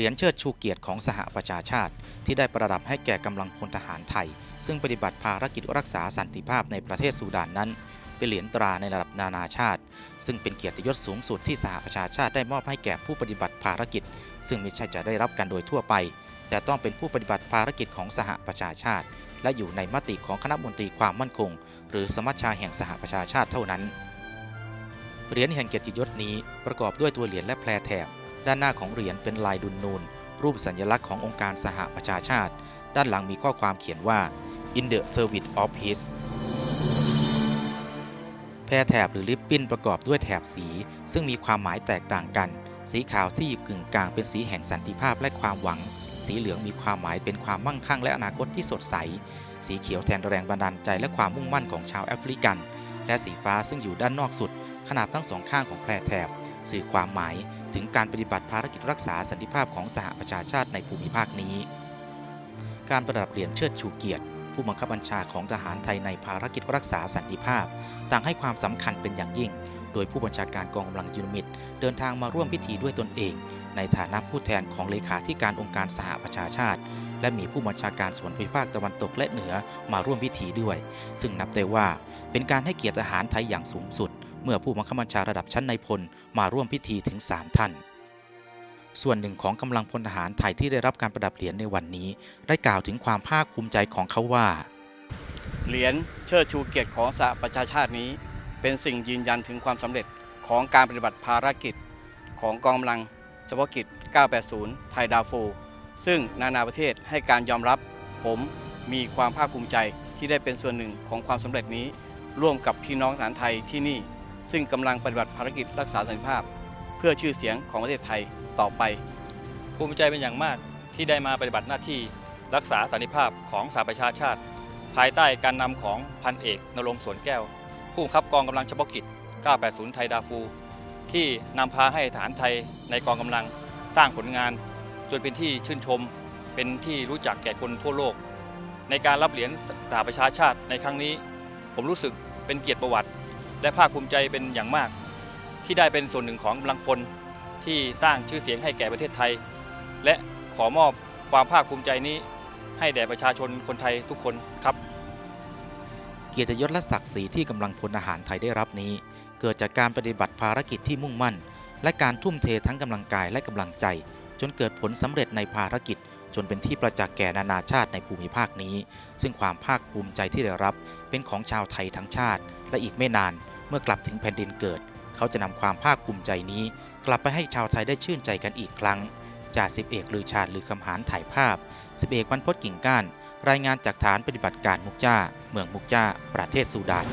รียญเชิดชูเกียรติของสหประชาชาติ ที่ได้ประดับให้แก่กำลังพลทหารไทย ซึ่งปฏิบัติภารกิจรักษาสันติภาพในประเทศซูดานนั้น เป็นเหรียญตราในระดับนานาชาติ ซึ่งเป็นเกียรติยศสูงสุดที่สหประชาชาติได้มอบให้แก่ผู้ปฏิบัติภารกิจ ซึ่งไม่ใช่จะได้รับกันโดยทั่วไป แต่ต้องเป็นผู้ปฏิบัติภารกิจของสหประชาชาติ และอยู่ในมติของคณะมนตรีความมั่นคง หรือสมัชชาแห่งสหประชาชาติเท่านั้นเหรียญแห่งเกียรติยศนี้ประกอบด้วยตัวเหรียญและแพรแถบ ด้านหน้าของเหรียญเป็นลายดุนนูน รูปสัญลักษณ์ขององค์การสหประชาชาติ ด้านหลังมีข้อความเขียนว่า in the service of peace แพรแถบหรือลิปปิ้นประกอบด้วยแถบสี ซึ่งมีความหมายแตกต่างกัน สีขาวที่อยู่กึ่งกลางเป็นสีแห่งสันติภาพและความหวัง สีเหลืองมีความหมายเป็นความมั่งคั่งและอนาคตที่สดใส สีเขียวแทนแรงบันดาลใจและความมุ่งมั่นของชาวแอฟริกัน และสีฟ้าซึ่งอยู่ด้านนอกสุด ขนาบทั้งสองข้างของแพรแถบ สื่อความหมายถึงการปฏิบัติภารกิจรักษาสันติภาพของสหประชาชาติในภูมิภาคนี้ การประดับเหรียญเชิดชูเกียรติ ผู้บังคับบัญชาของทหารไทยในภารกิจรักษาสันติภาพ ต่างให้ความสำคัญเป็นอย่างยิ่ง โดยผู้บัญชาการกองกำลังยูนิมิตเดินทางมาร่วมพิธีด้วยตนเอง ในฐานะผู้แทนของเลขาธิการองค์การสหประชาชาติและมีผู้บัญชาการส่วนภูมิภาคตะวันตกและเหนือมาร่วมพิธีด้วย ซึ่งนับได้ว่าเป็นการให้เกียรติทหารไทยอย่างสูงสุด เมื่อผู้บังคับบัญชาระดับชั้นในายพลมาร่วมพิธีถึง 3 ท่าน ส่วนหนึ่งของกำลังพลทหารไทยที่ได้รับการประดับเหรียญในวันนี้ ได้กล่าวถึงความภาคภูมิใจของเขาว่า เหรียญเชิดชูเกียรติของสหประชาชาตินี้ เป็นสิ่งยืนยันถึงความสำเร็จของการปฏิบัติภารกิจ ของกองกำลังเฉพาะกิจ 980 ไทยดาวโฟซึ่งนานาประเทศให้การยอมรับ ผมมีความภาคภูมิใจที่ได้เป็นส่วนหนึ่งของความสำเร็จนี้ ร่วมกับพี่น้องทหารไทยที่นี่ ซึ่งกำลังปฏิบัติภารกิจรักษาสันติภาพ เพื่อชื่อเสียงของประเทศไทยต่อไป ภูมิใจเป็นอย่างมากที่ได้มาปฏิบัติหน้าที่รักษาสันติภาพของสหประชาชาติ ภายใต้การนำของพันเอกนรงค์สวนแก้ว ผู้บังคับกองกำลังเฉพาะกิจ 980 ไทยดาฟู ที่นำพาให้ฐานไทยในกองกำลังสร้างผลงาน จนเป็นที่ชื่นชม เป็นที่รู้จักแก่คนทั่วโลก ในการรับเหรียญสหประชาชาติในครั้งนี้ ผมรู้สึกเป็นเกียรติประวัติ และภาคภูมิใจเป็นอย่างมาก ที่ได้เป็นส่วนหนึ่งของกำลังพลที่สร้างชื่อเสียงให้แก่ประเทศไทย และขอมอบความภาคภูมิใจนี้ ให้แด่ประชาชนคนไทยทุกคนครับ เกียรติยศและศักดิ์ศรีที่กำลังพลทหารไทยได้รับนี้ เกิดจากการปฏิบัติภารกิจที่มุ่งมั่น และการทุ่มเททั้งกำลังกายและกำลังใจ จนเกิดผลสำเร็จในภารกิจ จนเป็นที่ประจักษ์แก่นานาชาติในภูมิภาคนี้ ซึ่งความภาคภูมิใจที่ได้รับเป็นของชาวไทยทั้งชาติ และอีกไม่นานเมื่อกลับถึงแผ่นดินเกิด เขาจะนำความภาคภูมิใจนี้ กลับไปให้ชาวไทยได้ชื่นใจกันอีกครั้งจ่าสิบเอกลือชาญลือคำหารถ่ายภาพสิบเอกบรรพตกิ่งก้าน รายงานจากฐานปฏิบัติการมุกจ้า เมืองมุกจ้า ประเทศซูดาน